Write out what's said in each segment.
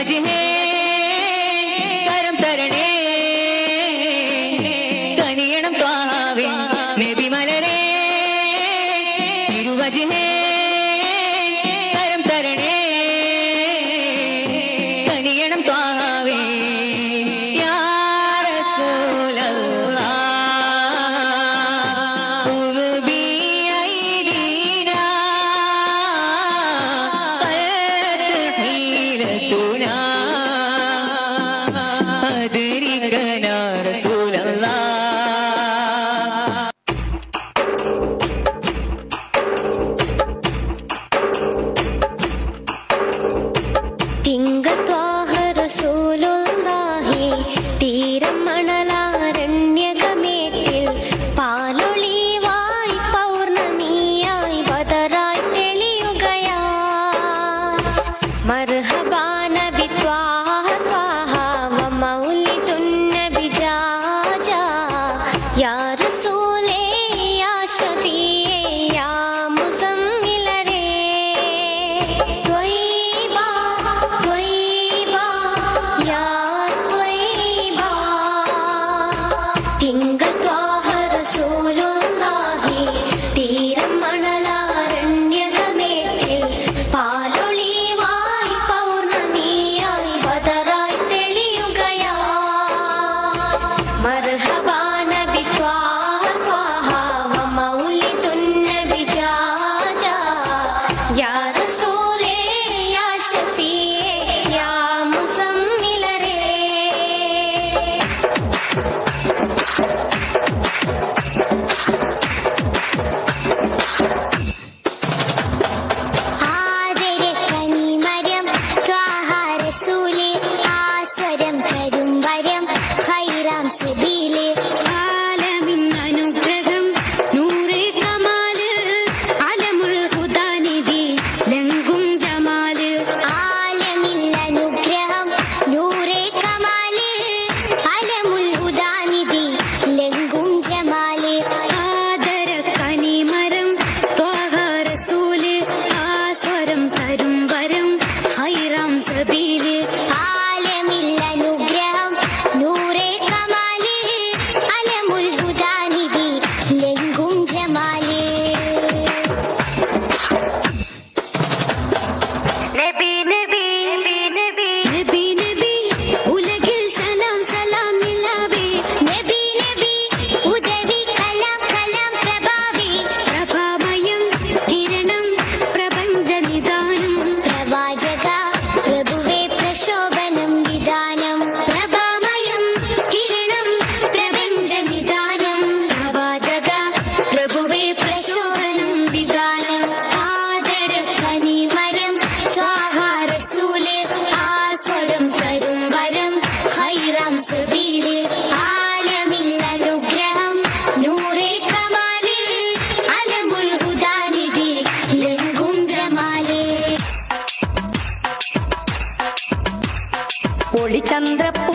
But you ಗಗನ ഒളിചന്ദ്രപ്പൂ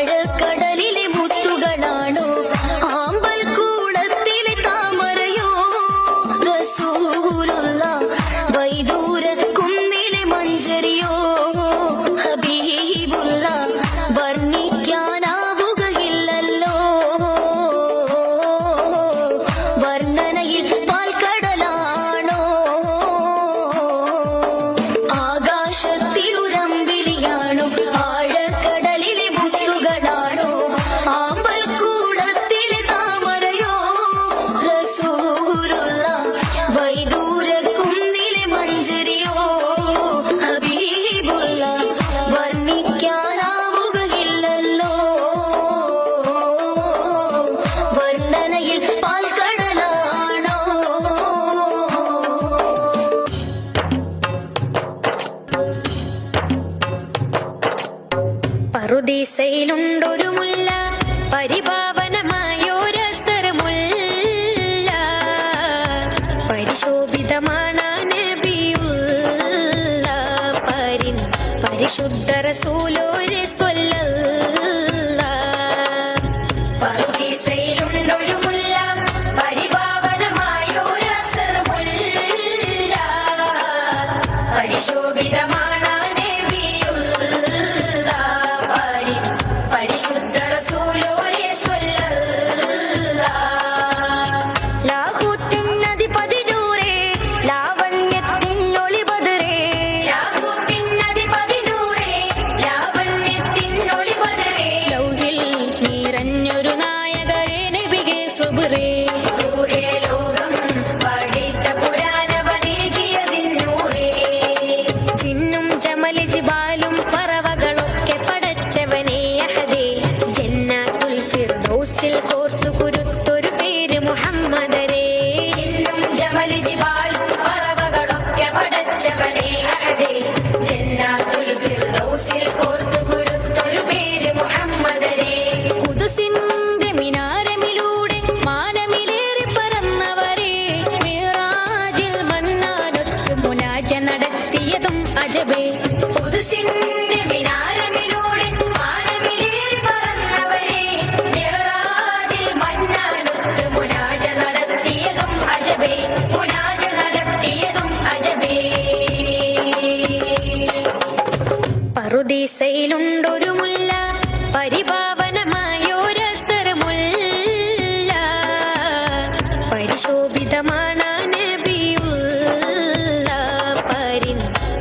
പരിശോഭിതമാണ് നബിയുള്ള പരിൻ പരിശുദ്ധ റസൂലോരെ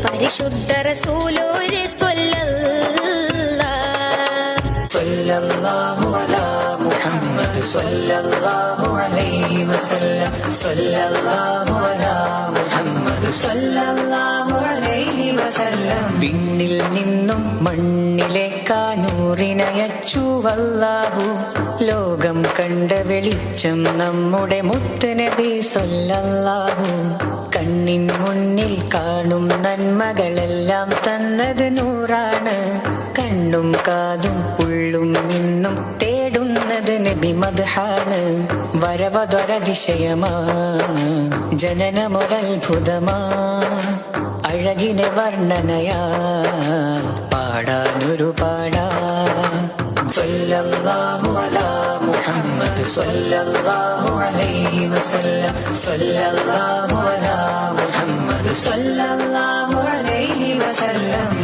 പരിശുദ്ധ റസൂലോരെ സല്ലല്ലാഹു അലാ മുഹമ്മദ് സല്ലല്ലാഹു അലൈഹി വസല്ലം. സല്ലല്ലാഹു അലാ മുഹമ്മദ് സല്ലല്ലാഹു വിണ്ണിൽ നിന്നും മണ്ണിലേക്കാനൂറിനയച്ചു വല്ലാഹു ലോകം കണ്ട വെളിച്ചം നമ്മുടെ മുത്തനബി സൊല്ലാഹു കണ്ണിൻ മുന്നിൽ കാണും നന്മകളെല്ലാം തന്നത് നൂറാണ്. കണ്ണും കാതും ഉള്ളും നിന്നും തേടുന്നത് നബി വരവതൊരതിശയമാ ജനനമൊരത്ഭുതമാ. അഴകിനെ വർണനയാ പാടാനൊരു പാടാ. സല്ലല്ലാഹു അലാ മുഹമ്മദ് അലൈഹി സല്ലല്ലാഹു അലാ മുഹമ്മദ് അലൈഹി വസല്ലം.